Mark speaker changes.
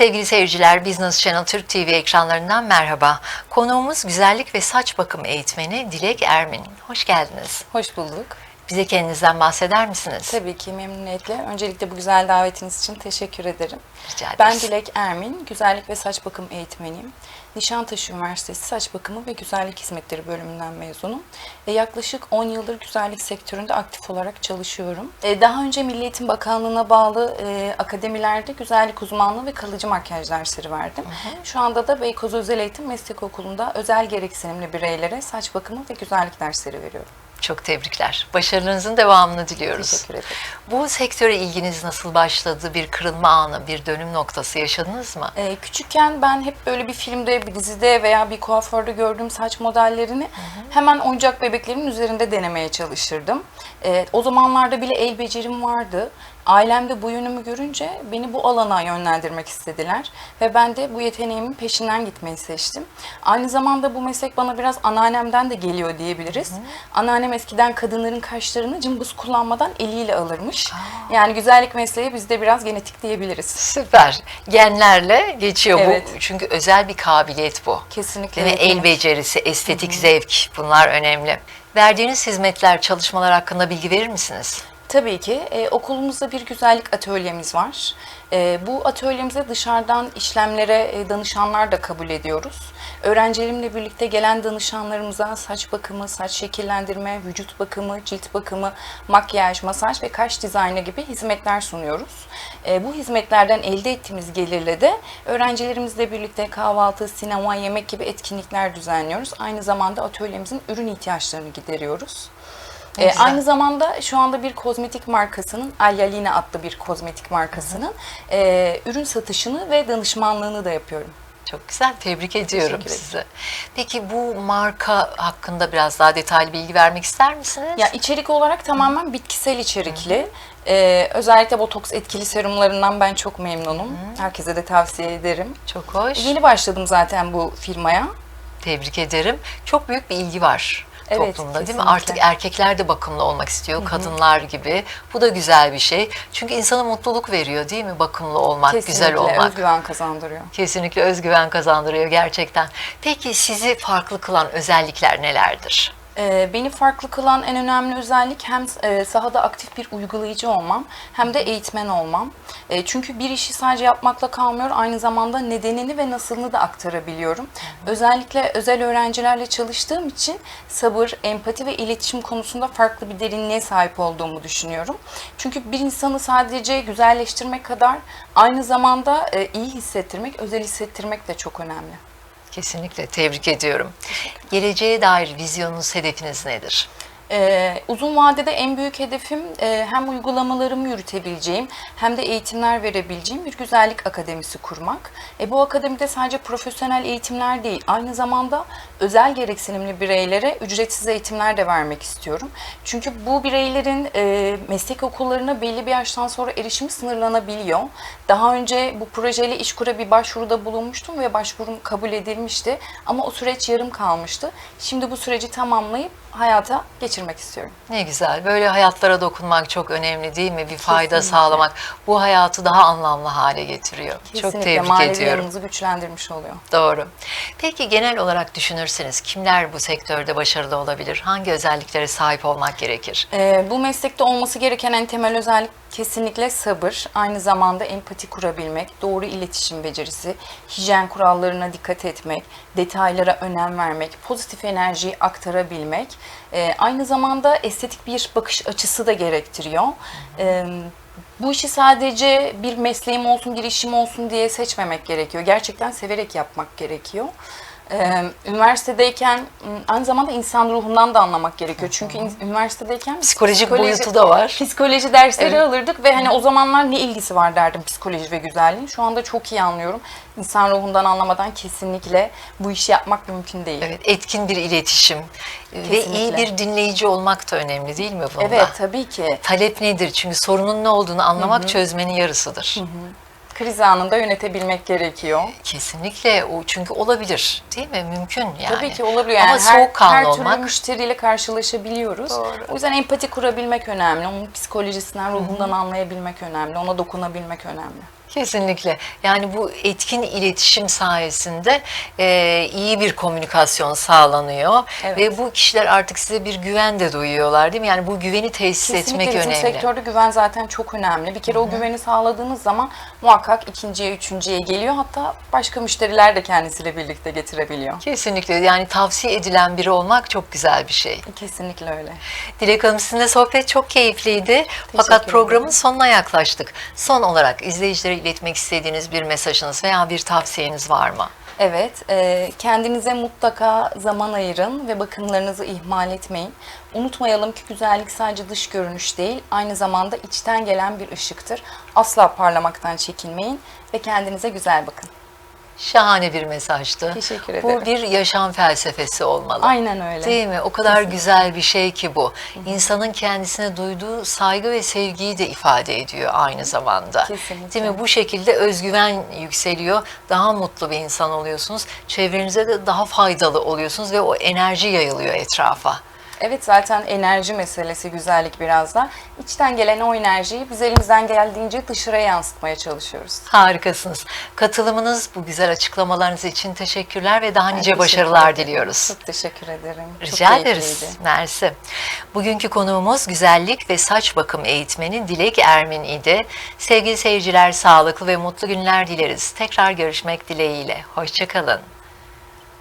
Speaker 1: Sevgili seyirciler, Business Channel Türk TV ekranlarından merhaba. Konuğumuz güzellik ve saç bakım eğitmeni Dilek Ermin. Hoş geldiniz.
Speaker 2: Hoş bulduk.
Speaker 1: Bize kendinizden bahseder misiniz?
Speaker 2: Tabii ki memnuniyetle. Öncelikle bu güzel davetiniz için teşekkür ederim.
Speaker 1: Rica ederiz.
Speaker 2: Ben Dilek Ermin, güzellik ve saç bakım eğitmeniyim. Nişantaşı Üniversitesi Saç Bakımı ve Güzellik Hizmetleri bölümünden mezunum. E, yaklaşık 10 yıldır güzellik sektöründe aktif olarak çalışıyorum. E, daha önce Milli Eğitim Bakanlığı'na bağlı e, akademilerde güzellik uzmanlığı ve kalıcı makyaj dersleri verdim. Şu anda da Beykoz Özel Eğitim Meslek Okulu'nda özel gereksinimli bireylere saç bakımı ve güzellik dersleri veriyorum.
Speaker 1: Çok tebrikler. Başarınızın devamını diliyoruz.
Speaker 2: Teşekkür ederim.
Speaker 1: Bu sektöre ilginiz nasıl başladı? Bir kırılma anı, bir dönüm noktası yaşadınız mı?
Speaker 2: Ee, küçükken ben hep böyle bir filmde, bir dizide veya bir kuaförde gördüğüm saç modellerini hemen oyuncak bebeklerimin üzerinde denemeye çalışırdım. Ee, o zamanlarda bile el becerim vardı. Ailemde bu yönümü görünce beni bu alana yönlendirmek istediler ve ben de bu yeteneğimin peşinden gitmeyi seçtim. Aynı zamanda bu meslek bana biraz anneannemden de geliyor diyebiliriz. Anneannem eskiden kadınların kaşlarını cımbız kullanmadan eliyle alırmış. Yani güzellik mesleği bizde biraz genetik diyebiliriz.
Speaker 1: Süper. Genlerle geçiyor
Speaker 2: Evet.
Speaker 1: bu. Çünkü özel bir kabiliyet bu.
Speaker 2: Kesinlikle.
Speaker 1: Mi? El becerisi, estetik zevk bunlar önemli. Verdiğiniz hizmetler, çalışmalar hakkında bilgi verir misiniz?
Speaker 2: Tabii ki. E, okulumuzda bir güzellik atölyemiz var. E, bu atölyemize dışarıdan işlemlere e, danışanlar da kabul ediyoruz. Öğrencilerimle birlikte gelen danışanlarımıza saç bakımı, saç şekillendirme, vücut bakımı, cilt bakımı, makyaj, masaj ve kaş dizaynı gibi hizmetler sunuyoruz. E, bu hizmetlerden elde ettiğimiz gelirle de öğrencilerimizle birlikte kahvaltı, sinema, yemek gibi etkinlikler düzenliyoruz. Aynı zamanda atölyemizin ürün ihtiyaçlarını gideriyoruz. Ee, aynı zamanda şu anda bir kozmetik markasının, Alyalina adlı bir kozmetik markasının e, ürün satışını ve danışmanlığını da yapıyorum.
Speaker 1: Çok güzel, tebrik ediyorum sizi. Peki bu marka hakkında biraz daha detaylı bilgi vermek ister misiniz?
Speaker 2: Ya içerik olarak tamamen bitkisel içerikli. Ee, özellikle botoks etkili serumlarından ben çok memnunum. Herkese de tavsiye ederim.
Speaker 1: Çok hoş.
Speaker 2: Yeni başladım zaten bu firmaya.
Speaker 1: Tebrik ederim. Çok büyük bir ilgi var
Speaker 2: Evet,
Speaker 1: toplumda değil mi?
Speaker 2: kesinlikle.
Speaker 1: Artık erkekler de bakımlı olmak istiyor, kadınlar gibi. Bu da güzel bir şey. Çünkü insana mutluluk veriyor değil mi? Bakımlı olmak, güzel
Speaker 2: Kesinlikle
Speaker 1: olmak.
Speaker 2: özgüven kazandırıyor.
Speaker 1: Kesinlikle özgüven kazandırıyor gerçekten. Peki sizi farklı kılan özellikler nelerdir?
Speaker 2: Ee, Beni farklı kılan en önemli özellik hem e, sahada aktif bir uygulayıcı olmam hem de eğitmen olmam. E, Çünkü bir işi sadece yapmakla kalmıyor, aynı zamanda nedenini ve nasılını da aktarabiliyorum. Özellikle özel öğrencilerle çalıştığım için sabır, empati ve iletişim konusunda farklı bir derinliğe sahip olduğumu düşünüyorum. Çünkü bir insanı sadece güzelleştirmek kadar aynı zamanda e, iyi hissettirmek, özel hissettirmek de çok önemli.
Speaker 1: Kesinlikle tebrik ediyorum. Geleceğe dair vizyonunuz, hedefiniz nedir?
Speaker 2: Ee, uzun vadede en büyük hedefim e, hem uygulamalarımı yürütebileceğim hem de eğitimler verebileceğim bir güzellik akademisi kurmak. E, bu akademide sadece profesyonel eğitimler değil, aynı zamanda özel gereksinimli bireylere ücretsiz eğitimler de vermek istiyorum. Çünkü bu bireylerin e, meslek okullarına belli bir yaştan sonra erişimi sınırlanabiliyor. Daha önce bu projeyle İşkur'a bir başvuruda bulunmuştum ve başvurum kabul edilmişti. Ama o süreç yarım kalmıştı. Şimdi bu süreci tamamlayıp hayata geçirmek istiyorum.
Speaker 1: Ne güzel. Böyle hayatlara dokunmak çok önemli değil mi? Bir fayda
Speaker 2: Kesinlikle.
Speaker 1: sağlamak bu hayatı daha anlamlı hale getiriyor. çok
Speaker 2: Kesinlikle
Speaker 1: tebrik
Speaker 2: manevi
Speaker 1: ediyorum.
Speaker 2: güçlendirmiş oluyor.
Speaker 1: Doğru. Peki genel olarak düşünürseniz kimler bu sektörde başarılı olabilir? Hangi özelliklere sahip olmak gerekir?
Speaker 2: Ee, bu meslekte olması gereken en temel özellik kesinlikle sabır, aynı zamanda empati kurabilmek, doğru iletişim becerisi, hijyen kurallarına dikkat etmek, detaylara önem vermek, pozitif enerjiyi aktarabilmek, ee, aynı zamanda estetik bir bakış açısı da gerektiriyor. Ee, bu işi sadece bir mesleğim olsun, bir işim olsun diye seçmemek gerekiyor. Gerçekten severek yapmak gerekiyor. Ee, üniversitedeyken aynı zamanda insan ruhundan da anlamak gerekiyor. Çünkü in- üniversitedeyken
Speaker 1: Psikolojik boyutu da var.
Speaker 2: Psikoloji dersleri
Speaker 1: Evet.
Speaker 2: alırdık ve hani o zamanlar ne ilgisi var derdim psikoloji ve güzelliğin. Şu anda çok iyi anlıyorum. İnsan ruhundan anlamadan kesinlikle bu işi yapmak mümkün değil.
Speaker 1: Evet, etkin bir iletişim ve iyi
Speaker 2: Kesinlikle.
Speaker 1: bir dinleyici olmak da önemli değil mi bunda?
Speaker 2: Evet tabii ki.
Speaker 1: Talep nedir? Çünkü sorunun ne olduğunu anlamak çözmenin yarısıdır.
Speaker 2: Kriz anında yönetebilmek gerekiyor.
Speaker 1: Kesinlikle o çünkü olabilir değil mi? Mümkün yani.
Speaker 2: Tabii ki olabiliyor. Yani
Speaker 1: Ama
Speaker 2: her, her türlü
Speaker 1: olmak
Speaker 2: müşteriyle karşılaşabiliyoruz.
Speaker 1: Doğru.
Speaker 2: O yüzden empati kurabilmek önemli. Onun psikolojisinden, ruhundan anlayabilmek önemli. Ona dokunabilmek önemli.
Speaker 1: Kesinlikle. Yani bu etkin iletişim sayesinde e, iyi bir komünikasyon sağlanıyor
Speaker 2: Evet.
Speaker 1: ve bu kişiler artık size bir güven de duyuyorlar değil mi? Yani bu güveni tesis
Speaker 2: Kesinlikle
Speaker 1: etmek
Speaker 2: bizim
Speaker 1: önemli.
Speaker 2: sektörde güven zaten çok önemli. Bir kere o güveni sağladığınız zaman muhakkak ikinciye, üçüncüye geliyor. Hatta başka müşteriler de kendisiyle birlikte getirebiliyor.
Speaker 1: Kesinlikle. Yani tavsiye edilen biri olmak çok güzel bir şey.
Speaker 2: Kesinlikle öyle.
Speaker 1: Dilek Hanım sizinle sohbet çok keyifliydi. Fakat
Speaker 2: ederim.
Speaker 1: programın sonuna yaklaştık. Son olarak izleyicilere iletmek istediğiniz bir mesajınız veya bir tavsiyeniz var mı?
Speaker 2: Evet, e, kendinize mutlaka zaman ayırın ve bakımlarınızı ihmal etmeyin. Unutmayalım ki güzellik sadece dış görünüş değil, aynı zamanda içten gelen bir ışıktır. Asla parlamaktan çekinmeyin ve kendinize güzel bakın.
Speaker 1: Şahane bir mesajdı.
Speaker 2: Teşekkür
Speaker 1: Bu
Speaker 2: ederim.
Speaker 1: bir yaşam felsefesi olmalı.
Speaker 2: Aynen öyle.
Speaker 1: Değil mi? O kadar güzel bir şey ki bu. İnsanın kendisine duyduğu saygı ve sevgiyi de ifade ediyor aynı zamanda.
Speaker 2: Kesinlikle.
Speaker 1: Değil mi? Bu şekilde özgüven yükseliyor. Daha mutlu bir insan oluyorsunuz. Çevrenize de daha faydalı oluyorsunuz ve o enerji yayılıyor etrafa.
Speaker 2: Evet zaten enerji meselesi güzellik biraz da. İçten gelen o enerjiyi biz elimizden geldiğince dışarıya yansıtmaya çalışıyoruz.
Speaker 1: Harikasınız. Katılımınız, bu güzel açıklamalarınız için teşekkürler ve daha
Speaker 2: Ben
Speaker 1: nice başarılar
Speaker 2: ederim.
Speaker 1: diliyoruz.
Speaker 2: Çok teşekkür ederim. Çok
Speaker 1: Rica ederiz.
Speaker 2: keyifliydi.
Speaker 1: Mersi. Bugünkü konuğumuz güzellik ve saç bakım eğitmeni Dilek Ermin idi. Sevgili seyirciler sağlıklı ve mutlu günler dileriz. Tekrar görüşmek dileğiyle. Hoşçakalın.